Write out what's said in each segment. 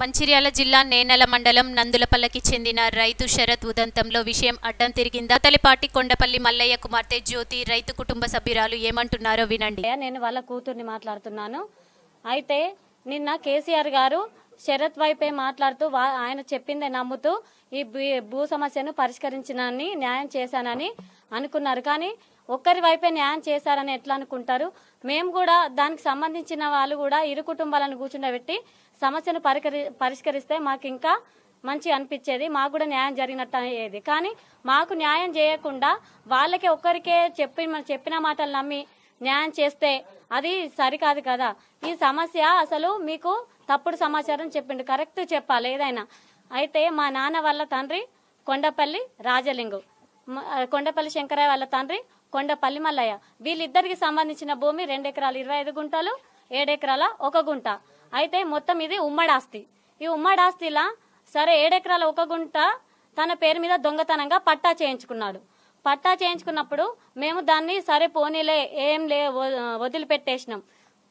మంచిర్యాల జిల్లా నేనల మండలం నందులపల్లకి చెందిన రైతు శరత్ ఉదంతంలో విషయం అడ్డం తిరిగిందా? తలిపాటి కొండపల్లి మల్లయ్య కుమార్తె జ్యోతి రైతు కుటుంబ సభ్యురాలు ఏమంటున్నారో వినండి. నేను వాళ్ళ కూతుర్ని మాట్లాడుతున్నాను. అయితే నిన్న కేసీఆర్ గారు శరత్ వైపే మాట్లాడుతూ ఆయన చెప్పిందే నమ్ముతూ ఈ భూ సమస్యను పరిష్కరించినని న్యాయం చేశానని అనుకున్నారు. కానీ ఒక్కరి వైపే న్యాయం చేశారని ఎట్లా అనుకుంటారు? మేము కూడా దానికి సంబంధించిన వాళ్ళు కూడా ఇరు కుటుంబాలను కూర్చుండబెట్టి సమస్యను పరికరి పరిష్కరిస్తే మాకు ఇంకా మంచి అనిపించేది. మాకు కూడా న్యాయం జరిగినట్టు అయ్యేది కానీ మాకు న్యాయం చేయకుండా వాళ్ళకే ఒక్కరికే చెప్పి చెప్పిన మాటలు నమ్మి న్యాయం చేస్తే అది సరికాదు కదా. ఈ సమస్య అసలు మీకు తప్పుడు సమాచారం చెప్పిండు. కరెక్ట్ చెప్పాలి ఏదైనా. అయితే మా నాన్న వాళ్ళ తండ్రి కొండపల్లి రాజలింగు. కొండపల్లి శంకరయ్య వాళ్ళ తండ్రి కొండపల్లి మల్లయ్య. వీళ్ళిద్దరికి సంబంధించిన భూమి రెండు ఎకరాలు ఇరవై ఐదు గుంటలు ఏడెకరాల ఒక గుంట. అయితే మొత్తం ఇది ఉమ్మడాస్తి. ఈ ఉమ్మడాస్తిలా సరే ఏడెకరాల ఒక గుంట తన పేరు మీద దొంగతనంగా పట్టా చేయించుకున్నాడు. పట్టా చేయించుకున్నప్పుడు మేము దాన్ని సరే పోనీలే ఏం లే వదిలిపెట్టేసినాం.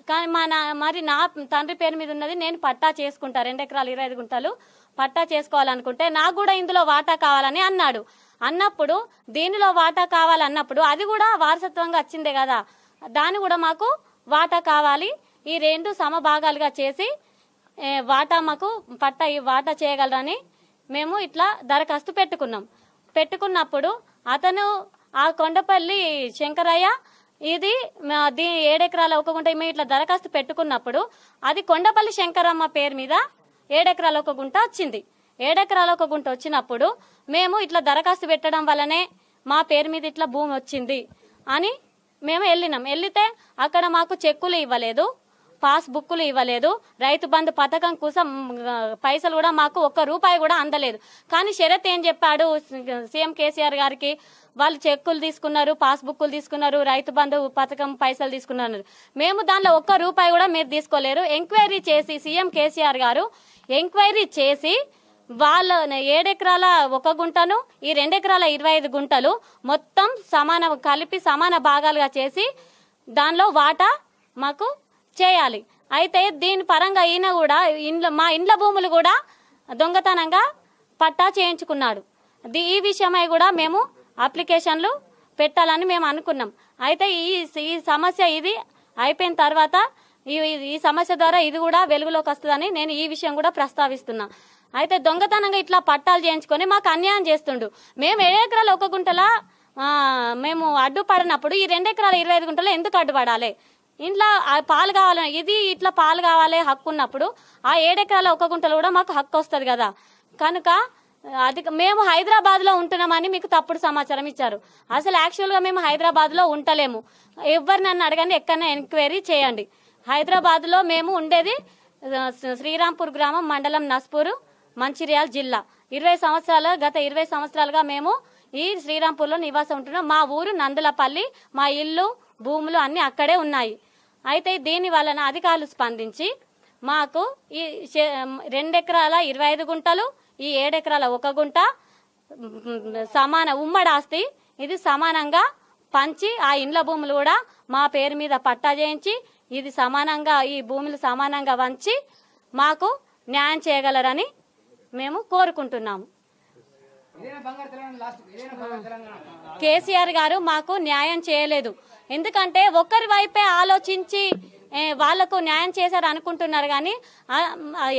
కానీ మా నా మరి నా తండ్రి పేరు మీద ఉన్నది నేను పట్టా చేసుకుంటా రెండు ఎకరాలు ఇరవై ఐదు గుంటలు పట్టా చేసుకోవాలనుకుంటే నాకు కూడా ఇందులో వాటా కావాలని అన్నాడు. అన్నప్పుడు దీనిలో వాటా కావాలన్నప్పుడు అది కూడా వారసత్వంగా వచ్చిందే కదా. దాన్ని కూడా మాకు వాటా కావాలి. ఈ రెండు సమభాగాలుగా చేసి వాటా మాకు పట్టా ఈ వాటా చేయగలరని మేము ఇట్లా దరఖాస్తు పెట్టుకున్నాం. పెట్టుకున్నప్పుడు అతను ఆ కొండపల్లి శంకరయ్య ఇది మా ఏడెకరాల ఒక గుంట మేము ఇట్లా దరఖాస్తు పెట్టుకున్నప్పుడు అది కొండపల్లి శంకరమ్మ పేరు మీద ఏడెకరాల ఒక గుంట వచ్చింది. ఏడెకరాల ఒక గుంట వచ్చినప్పుడు మేము ఇట్లా దరఖాస్తు పెట్టడం వల్లనే మా పేరు మీద ఇట్లా భూమి వచ్చింది అని మేము వెళ్ళినాం. వెళ్ళితే అక్కడ మాకు చెక్కులు ఇవ్వలేదు. పాస్ బుక్కులు ఇవ్వలేదు. రైతు బంధు పథకం కోసం పైసలు కూడా మాకు ఒక్క రూపాయి కూడా అందలేదు. కానీ షరత్ ఏం చెప్పాడు? సీఎం కేసీఆర్ గారికి వాళ్ళు చెక్కులు తీసుకున్నారు పాస్ బుక్కులు తీసుకున్నారు రైతు బంధు పథకం పైసలు తీసుకున్నారు. మేము దానిలో ఒక్క రూపాయి కూడా మీరు తీసుకోలేరు. ఎంక్వైరీ చేసి సీఎం కేసీఆర్ గారు ఎంక్వైరీ చేసి వాళ్ళ ఏడెకరాల ఒక గుంటను ఈ రెండెకరాల ఇరవై ఐదు గుంటలు మొత్తం సమాన కలిపి సమాన భాగాలుగా చేసి దానిలో వాటా మాకు చేయాలి. అయితే దీని పరంగా ఈయన కూడా ఇండ్ల మా ఇండ్ల భూములు కూడా దొంగతనంగా పట్టా చేయించుకున్నాడు. ది- ఈ విషయమై కూడా మేము అప్లికేషన్లు పెట్టాలని మేము అనుకున్నాం. అయితే ఈ ఈ సమస్య ఇది అయిపోయిన తర్వాత ఈ ఈ సమస్య ద్వారా ఇది కూడా వెలుగులోకి వస్తుందని నేను ఈ విషయం కూడా ప్రస్తావిస్తున్నా. అయితే దొంగతనంగా ఇట్లా పట్టాలు చేయించుకొని మాకు అన్యాయం చేస్తుండు. మేము ఏడు ఎకరాలు ఒక గుంటలా మేము అడ్డుపడినప్పుడు ఈ రెండు ఎకరాల ఇరవై ఐదు గుంటలు ఎందుకు అడ్డుపడాలి? ఇంట్లో పాలు కావాలి ఇది ఇట్లా పాలు కావాలి హక్కు ఉన్నప్పుడు ఆ ఏడెకరాల ఒక గుంటలు కూడా మాకు హక్కు వస్తుంది కదా. కనుక అది మేము హైదరాబాద్లో ఉంటున్నామని మీకు తప్పుడు సమాచారం ఇచ్చారు. అసలు యాక్చువల్గా మేము హైదరాబాద్లో ఉండలేము ఎవరు నన్ను అడగండి ఎక్కడైనా ఎంక్వైరీ చేయండి. హైదరాబాద్లో మేము ఉండేది శ్రీరాంపూర్ గ్రామం మండలం నస్పూరు మంచిర్యాల జిల్లా. ఇరవై సంవత్సరాలు గత ఇరవై సంవత్సరాలుగా మేము ఈ శ్రీరాంపూర్లో నివాసం ఉంటున్నాం. మా ఊరు నందులపల్లి మా ఇల్లు భూములు అన్ని అక్కడే ఉన్నాయి. అయితే దీని వలన అధికారులు స్పందించి మాకు ఈ రెండెకరాల ఇరవై ఐదు గుంటలు ఈ ఏడెకరాల ఒక గుంట సమాన ఉమ్మడి ఆస్తి ఇది సమానంగా పంచి ఆ ఇండ్ల భూములు కూడా మా పేరు మీద పట్టా చేయించి ఇది సమానంగా ఈ భూములు సమానంగా వంచి మాకు న్యాయం చేయగలరని మేము కోరుకుంటున్నాము. కేసీఆర్ గారు మాకు న్యాయం చేయలేదు. ఎందుకంటే ఒకరి వైపే ఆలోచించి వాళ్ళకు న్యాయం చేశారు అనుకుంటున్నారు కానీ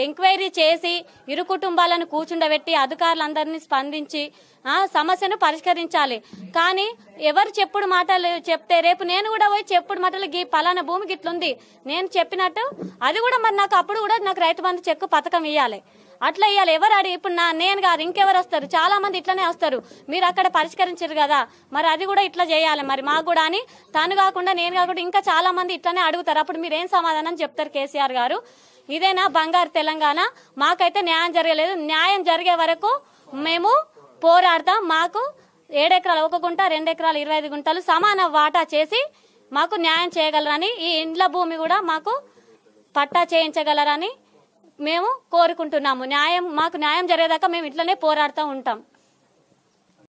ఎంక్వైరీ చేసి ఇరు కుటుంబాలను కూర్చుండబెట్టి అధికారులందరినీ స్పందించి ఆ, సమస్యను పరిష్కరించాలి. కానీ ఎవరు చెప్పుడు మాటలు చెప్తే రేపు నేను కూడా పోయి చెప్పుడు మాటలు గీ పలానా భూమి గిట్లుంది. నేను చెప్పినట్టు అది కూడా మరి నాకు అప్పుడు కూడా నాకు రైతు బంధు చెక్కు పథకం ఇవ్వాలి అట్లా ఇవ్వాలి ఎవరు అడిగి ఇప్పుడు నా నేను కాదు ఇంకెవరు వస్తారు? చాలా మంది ఇట్లనే వస్తారు. మీరు అక్కడ పరిష్కరించరు కదా. మరి అది కూడా ఇట్లా చేయాలి. మరి మాకు కూడా అని తను కాకుండా నేను కాకుండా ఇంకా చాలా మంది ఇట్లనే అడుగుతారు. అప్పుడు మీరు ఏం సమాధానం చెప్తారు కేసీఆర్ గారు? ఇదేనా బంగారు తెలంగాణ? మాకైతే న్యాయం జరగలేదు. న్యాయం జరిగే వరకు మేము పోరాడతాం. మాకు ఏడెకరాలు ఒక గుంట రెండు ఎకరాలు ఇరవై ఐదు గుంటలు సమాన వాటా చేసి మాకు న్యాయం చేయగలరని ఈ ఇండ్ల భూమి కూడా మాకు పట్టా చేయించగలరని మేము కోరుకుంటున్నాము. న్యాయం మాకు న్యాయం జరిగేదాకా మేము ఇట్లనే పోరాడుతూ ఉంటాం.